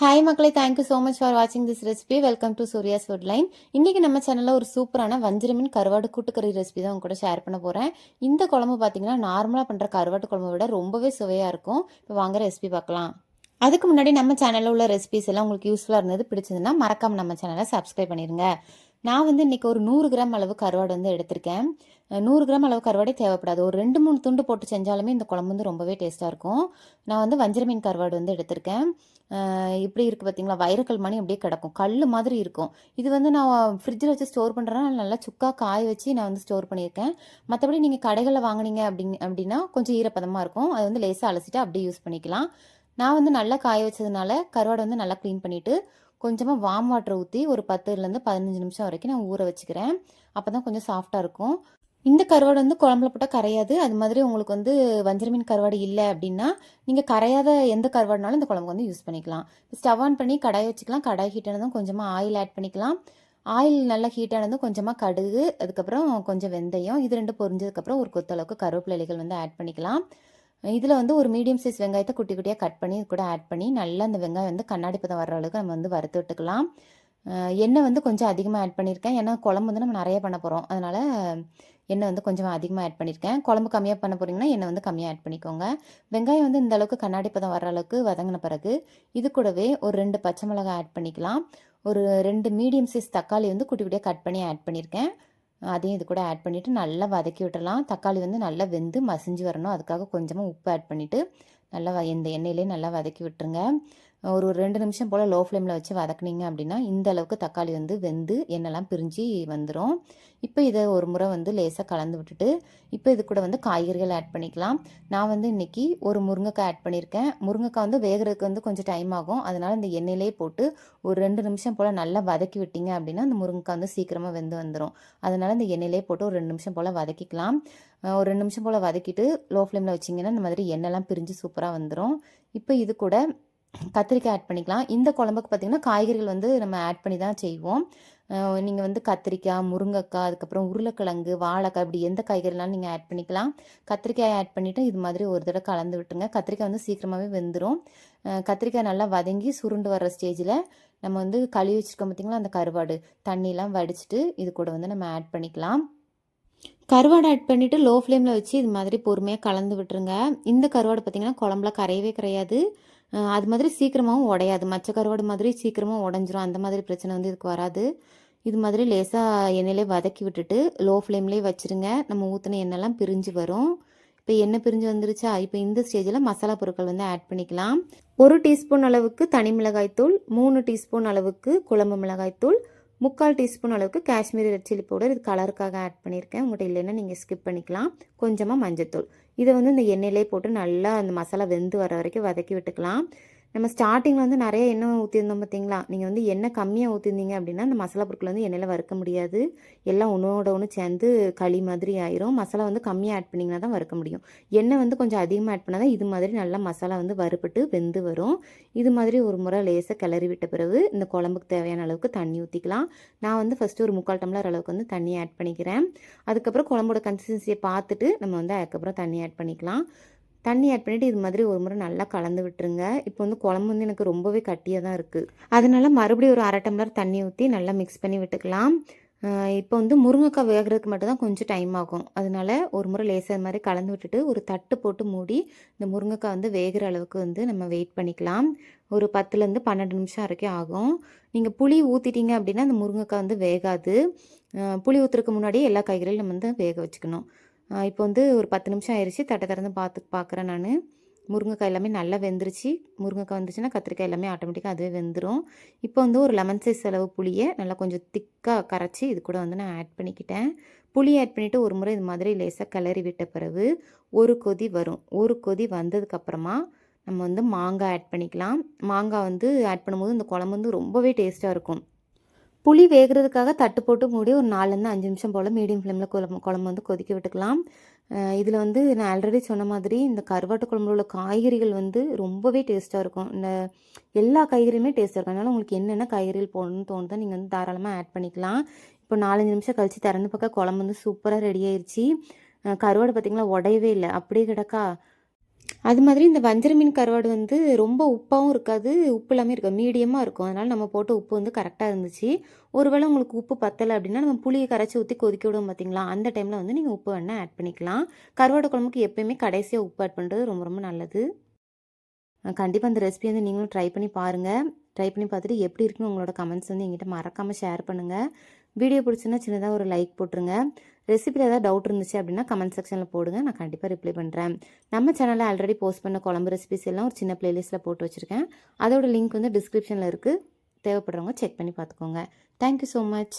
Hi மக்களே. Thank you so much for வாட்சிங் this recipe welcome to Surya's food line இன்றைக்கி நம்ம சேனலில் ஒரு சூப்பரான வஞ்சிரமின் கருவாடு கூட்டுக்கறி ரெசிபி தான் உங்க கூட ஷேர் பண்ண போகிறேன் இந்த குழம்பு பார்த்தீங்கன்னா நார்மலாக பண்ணுற கருவாட்டு குழம்பு விட ரொம்பவே சுவையாக இருக்கும். இப்போ வாங்க ரெசிபி பார்க்கலாம். அதுக்கு முன்னாடி நம்ம சேனலில் உள்ள ரெசிபிஸ் எல்லாம் உங்களுக்கு யூஸ்ஃபுல்லாக இருந்தது பிடிச்சதுன்னா மறக்காமல் நம்ம சேனலை சப்ஸ்கிரைப் பண்ணிடுங்க நான் வந்து இன்றைக்கி ஒரு நூறு கிராம் அளவு கருவாடு வந்து எடுத்திருக்கேன். நூறு கிராம் அளவு கருவாடே தேவைப்படாது. ஒரு ரெண்டு மூணு துண்டு போட்டு செஞ்சாலுமே இந்த குழம்பு வந்து ரொம்பவே டேஸ்ட்டாக இருக்கும். நான் வந்து வஞ்சிர மீன் கருவாடு வந்து எடுத்திருக்கேன். இப்படி இருக்குது பார்த்தீங்களா வைரக்கல் மணி அப்படியே கிடக்கும். கல் மாதிரி இருக்கும். இது வந்து நான் ஃப்ரிட்ஜில் வச்சு ஸ்டோர் பண்ணுறேன்னா நல்லா சுக்கா காய வச்சு நான் வந்து ஸ்டோர் பண்ணியிருக்கேன். மற்றபடி நீங்கள் கடைகளில் வாங்குனீங்க அப்படிங்க அப்படின்னா கொஞ்சம் ஈரப்பதமாக இருக்கும். அது வந்து லேசாக அலசிட்டு அப்படியே யூஸ் பண்ணிக்கலாம். நான் வந்து நல்லா காய வச்சதுனால கருவாடை வந்து நல்லா க்ளீன் பண்ணிவிட்டு கொஞ்சமாக வாம் வாட்டர் ஊற்றி ஒரு பத்துலேருந்து பதினஞ்சு நிமிஷம் வரைக்கும் நான் ஊற வச்சுக்கிறேன். அப்போ தான் கொஞ்சம் சாஃப்டாக இருக்கும். இந்த கருவாடு வந்து குழம்புல போட்டால் கரையாது. அது மாதிரி உங்களுக்கு வந்து வஞ்சர மீன் கருவாடு இல்லை அப்படின்னா நீங்கள் கரையாத எந்த கருவாடுனாலும் இந்த குழம்பு வந்து யூஸ் பண்ணிக்கலாம். ஸ்டவ் ஆன் பண்ணி கடாய் வச்சுக்கலாம். கடாய் ஹீட் ஆனதும் கொஞ்சமாக ஆயில் ஆட் பண்ணிக்கலாம். ஆயில் நல்லா ஹீட் ஆனதும் கொஞ்சமாக கடுகு அதுக்கப்புறம் கொஞ்சம் வெந்தயம் இது ரெண்டு பொரிஞ்சதுக்கப்புறம் ஒரு கொத்தளவுக்கு கருவேப்பிலை இலைகள் வந்து ஆட் பண்ணிக்கலாம். இதில் வந்து ஒரு மீடியம் சைஸ் வெங்காயத்தை குட்டி குட்டியாக கட் பண்ணி இது கூட ஆட் பண்ணி நல்லா அந்த வெங்காயம் வந்து கண்ணாடி பதம் வர அளவுக்கு நம்ம வந்து வறுத்து விட்டுக்கலாம். எண்ணெய் வந்து கொஞ்சம் அதிகமாக ஆட் பண்ணியிருக்கேன். ஏன்னா குழம்பு வந்து நம்ம நிறைய பண்ண போகிறோம் அதனால் எண்ணெய் வந்து கொஞ்சம் அதிகமாக ஆட் பண்ணியிருக்கேன். குழம்பு கம்மியாக பண்ண போகிறீங்கன்னா எண்ணெய் வந்து கம்மியாக ஆட் பண்ணிக்கோங்க. வெங்காயம் வந்து இந்த அளவுக்கு கண்ணாடி பதம் வர அளவுக்கு வதங்கின பிறகு இது கூடவே ஒரு ரெண்டு பச்சை மிளகாய் ஆட் பண்ணிக்கலாம். ஒரு ரெண்டு மீடியம் சைஸ் தக்காளி வந்து குட்டி குட்டியாக கட் பண்ணி ஆட் பண்ணியிருக்கேன். அதையும் இது கூட ஆட் பண்ணிவிட்டு நல்லா வதக்கி விட்டுடலாம் தக்காளி வந்து நல்லா வெந்து மசிஞ்சு வரணும். அதுக்காக கொஞ்சமாக உப்பு ஆட் பண்ணிவிட்டு நல்லா வ- இந்த எண்ணெயிலே நல்லா வதக்கி விட்டுருங்க. ஒரு ஒரு ரெண்டு நிமிஷம் போல் லோ ஃப்ளேமில் வச்சு வதக்குனீங்க அப்படின்னா இந்த அளவுக்கு தக்காளி வந்து வெந்து எண்ணெய்லாம் பிரிஞ்சு வந்துடும் இப்போ இதை ஒரு முறை வந்து லேசாக கலந்து விட்டுட்டு இப்போ இது கூட வந்து காய்கறிகள் ஆட் பண்ணிக்கலாம். நான் வந்து இன்றைக்கி ஒரு முருங்கைக்காய் ஆட் பண்ணியிருக்கேன். முருங்கைக்காய் வந்து வேகிறதுக்கு வந்து கொஞ்சம் டைம் ஆகும். அதனால் இந்த எண்ணெயிலே போட்டு ஒரு ரெண்டு நிமிஷம் போல் நல்லா வதக்கி விட்டீங்க அப்படின்னா அந்த முருங்கைக்காய் வந்து சீக்கிரமாக வெந்து வந்துடும் அதனால் இந்த எண்ணெயிலே போட்டு ஒரு ரெண்டு நிமிஷம் போல் வதக்கிக்கலாம். ஒரு ரெண்டு நிமிஷம் போல் வதக்கிட்டு லோ ஃப்ளேமில் வச்சிங்கன்னா இந்த மாதிரி எண்ணெய்லாம் பிரிஞ்சு சூப்பராக வந்துடும் இப்போ இது கூட கத்திரிக்காய் ஆட் பண்ணிக்கலாம். இந்த குழம்புக்கு பார்த்திங்கன்னா காய்கறிகள் வந்து நம்ம ஆட் பண்ணி தான் செய்வோம் நீங்கள் வந்து கத்திரிக்காய் முருங்கைக்காய் அதுக்கப்புறம் உருளைக்கிழங்கு வாழைக்காய் இப்படி எந்த காய்கறினாலும் நீங்கள் ஆட் பண்ணிக்கலாம். கத்திரிக்காய் ஆட் பண்ணிவிட்டு இது மாதிரி ஒரு தடவை கலந்து விட்டுருங்க. கத்திரிக்காய் வந்து சீக்கிரமாகவே வெந்துடும் கத்திரிக்காய் நல்லா வதங்கி சுருண்டு வர்ற ஸ்டேஜில் நம்ம வந்து கழுவி வச்சுருக்கோம் பார்த்திங்களா அந்த கருவாடு. தண்ணியெலாம் வடிச்சிட்டு இது கூட வந்து நம்ம ஆட் பண்ணிக்கலாம். கருவாடு ஆட் பண்ணிவிட்டு லோ ஃப்ளேமில் வச்சு இது மாதிரி பொறுமையாக கலந்து விட்டுருங்க. இந்த கருவாடு பார்த்திங்கன்னா குழம்புல கரையவே கிடையாது அது மாதிரி சீக்கிரமாகவும் உடையாது. மச்ச கருவாடு மாதிரி சீக்கிரமாக உடஞ்சிரும். அந்த மாதிரி பிரச்சனை வந்து இதுக்கு வராது. இது மாதிரி லேசாக எண்ணெயிலே வதக்கி விட்டுட்டு லோ ஃப்ளேம்லேயே வச்சுருங்க. நம்ம ஊற்றின எண்ணெய்லாம் பிரிஞ்சு வரும். இப்போ எண்ணெய் பிரிஞ்சு வந்துருச்சா? இப்போ இந்த ஸ்டேஜில் மசாலா பொருட்கள் வந்து ஆட் பண்ணிக்கலாம். ஒரு டீஸ்பூன் அளவுக்கு தனி மிளகாய்த்தூள் மூணு டீஸ்பூன் அளவுக்கு குழம்பு மிளகாய்த்தூள் முக்கால் டீஸ்பூன் அளவுக்கு காஷ்மீரி ரெட் சில்லி பவுடர். இது கலருக்காக ஆட் பண்ணியிருக்கேன். உங்கள்கிட்ட இல்லைன்னா நீங்கள் ஸ்கிப் பண்ணிக்கலாம். கொஞ்சமாக மஞ்சத்தூள். இதை வந்து இந்த எண்ணெயிலே போட்டு நல்லா அந்த மசாலா வெந்து வர வரைக்கும் வதக்கி விட்டுக்கலாம். நம்ம ஸ்டார்டிங்கில் வந்து நிறைய எண்ணெய் ஊற்றிருந்தோம் பார்த்தீங்களா? நீங்கள் வந்து எண்ணெய் கம்மியாக ஊற்றிருந்தீங்க அப்படின்னா அந்த மசாலா பொருட்கள் வந்து எண்ணெயில் வறுக்க முடியாது. எல்லாம் ஒன்றோட ஒன்று சேர்ந்து களி மாதிரி ஆயிரும். மசாலா வந்து கம்மியாக ஆட் பண்ணிங்கன்னா தான் வறுக்க முடியும். எண்ணெய் வந்து கொஞ்சம் அதிகமாக ஆட் பண்ணால் தான் இது மாதிரி நல்லா மசாலா வந்து வறுபட்டு வெந்து வரும். இது மாதிரி ஒரு முறை லேசாக கிளறி விட்ட பிறகு இந்த குழம்புக்கு தேவையான அளவுக்கு தண்ணி ஊற்றிக்கலாம் நான் வந்து ஃபஸ்ட்டு ஒரு முக்கால் டம்ளர் அளவுக்கு வந்து தண்ணி ஆட் பண்ணிக்கிறேன். அதுக்கப்புறம் குழம்போட கன்சிஸ்டன்சியை பார்த்துட்டு நம்ம வந்து அதுக்கப்புறம் தண்ணி ஆட் பண்ணிக்கலாம். தண்ணி ஆட் பண்ணிவிட்டு இது மாதிரி ஒரு முறை நல்லா கலந்து விட்டுருங்க. இப்போ வந்து குழம்பு வந்து எனக்கு ரொம்பவே கட்டியாக தான் இருக்குது அதனால மறுபடியும் ஒரு அரை டம்ளர் தண்ணி ஊற்றி நல்லா மிக்ஸ் பண்ணி விட்டுக்கலாம். இப்போ வந்து முருங்கைக்காய் வேகிறதுக்கு மட்டும்தான் கொஞ்சம் டைம் ஆகும். அதனால ஒரு முறை லேசாக மாதிரி கலந்து விட்டுட்டு ஒரு தட்டு போட்டு மூடி இந்த முருங்கைக்காய் வந்து வேகிற அளவுக்கு வந்து நம்ம வெயிட் பண்ணிக்கலாம். ஒரு பத்துலேருந்து பன்னெண்டு நிமிஷம் வரைக்கும் ஆகும். நீங்கள் புளி ஊற்றிட்டீங்க அப்படின்னா அந்த முருங்கைக்காய் வந்து வேகாது. புளி ஊற்றுறதுக்கு முன்னாடியே எல்லா காய்கறியும் நம்ம வந்து வேக வச்சுக்கணும். இப்போ வந்து ஒரு பத்து நிமிஷம் ஆயிடுச்சு தட்டை திறந்து பார்த்து பார்க்குறேன் நான். முருங்கைக்காய் எல்லாமே நல்லா வெந்துருச்சு. முருங்கைக்காய் வந்துச்சுன்னா கத்திரிக்காய் எல்லாமே ஆட்டோமேட்டிக்காக அதுவே வெந்துடும் இப்போ வந்து ஒரு லெமன் சைஸ் அளவு புளியை நல்லா கொஞ்சம் திக்காக கரைச்சி இது கூட வந்து நான் ஆட் பண்ணிக்கிட்டேன். புளி ஆட் பண்ணிவிட்டு ஒரு முறை இது மாதிரி லேசாக கிளறி விட்ட பிறகு ஒரு கொதி வரும். ஒரு கொதி வந்ததுக்கப்புறமா நம்ம வந்து மாங்காய் ஆட் பண்ணிக்கலாம். மாங்காய் வந்து ஆட் பண்ணும்போது இந்த குழம்பு வந்து ரொம்பவே டேஸ்ட்டாக இருக்கும். புளி வேகிறதுக்காக தட்டு போட்டு மூடி ஒரு நாலுலேருந்து அஞ்சு நிமிஷம் போல் மீடியம் ஃப்ளேமில் குழம்பு குழம்பு வந்து கொதிக்க விட்டுக்கலாம். இதில் வந்து நான் ஆல்ரெடி சொன்ன மாதிரி இந்த கருவாட்டு குழம்புல உள்ள காய்கறிகள் வந்து ரொம்பவே டேஸ்ட்டாக இருக்கும். இந்த எல்லா காய்கறியுமே டேஸ்ட்டாக இருக்கும். அதனால் உங்களுக்கு என்னென்ன காய்கறிகள் போடணும்னு தோணுதோ நீங்கள் வந்து தாராளமாக ஆட் பண்ணிக்கலாம். இப்போ நாலஞ்சு நிமிஷம் கழித்து திறந்து பார்க்க குழம்பு வந்து சூப்பராக ரெடி ஆயிடுச்சு கருவாடு பார்த்திங்களா உடையவே இல்லை. அப்படியே கிடக்கா அது மாதிரி இந்த வஞ்சர மீன் கருவாடு வந்து ரொம்ப உப்பாகவும் இருக்காது உப்பு இல்லாமல் இருக்காது மீடியமாக இருக்கும். அதனால் நம்ம போட்ட உப்பு வந்து கரெக்டாக இருந்துச்சு. ஒருவேளை உங்களுக்கு உப்பு பத்தலை அப்படின்னா நம்ம புளியை கரைச்சி ஊற்றி கொதிக்க விடுவோம் பார்த்தீங்களா அந்த டைமில் வந்து நீங்கள் உப்பு வேணால் ஆட் பண்ணிக்கலாம். கருவாடு குழம்புக்கு எப்பயுமே கடைசியாக உப்பு ஆட் பண்ணுறது ரொம்ப ரொம்ப நல்லது. கண்டிப்பாக அந்த ரெசிபி வந்து நீங்களும் ட்ரை பண்ணி பாருங்கள் ட்ரை பண்ணி பார்த்துட்டு எப்படி இருக்குன்னு உங்களோட கமெண்ட்ஸ் வந்து எங்கிட்ட மறக்காமல் ஷேர் பண்ணுங்கள் வீடியோ பிடிச்சுன்னா சின்னதாக ஒரு லைக் போட்டுருங்க. ரெசிபியில் ஏதாவது டவுட் இருந்துச்சு அப்படின்னா கமெண்ட் செக்ஷனில் போடுங்க. நான் கண்டிப்பாக ரிப்ளை பண்ணுறேன் நம்ம சேனலில் ஆல்ரெடி போஸ்ட் பண்ண குழம்பு ரெசிபிஸ் எல்லாம் ஒரு சின்ன பிளேலிஸ்ட்டில் போட்டு வச்சுருக்கேன். அதோட லிங்க் வந்து டிஸ்கிரிப்ஷனில் இருக்குது தேவைப்படுறவங்க செக் பண்ணி பார்த்துக்கோங்க. Thank you so much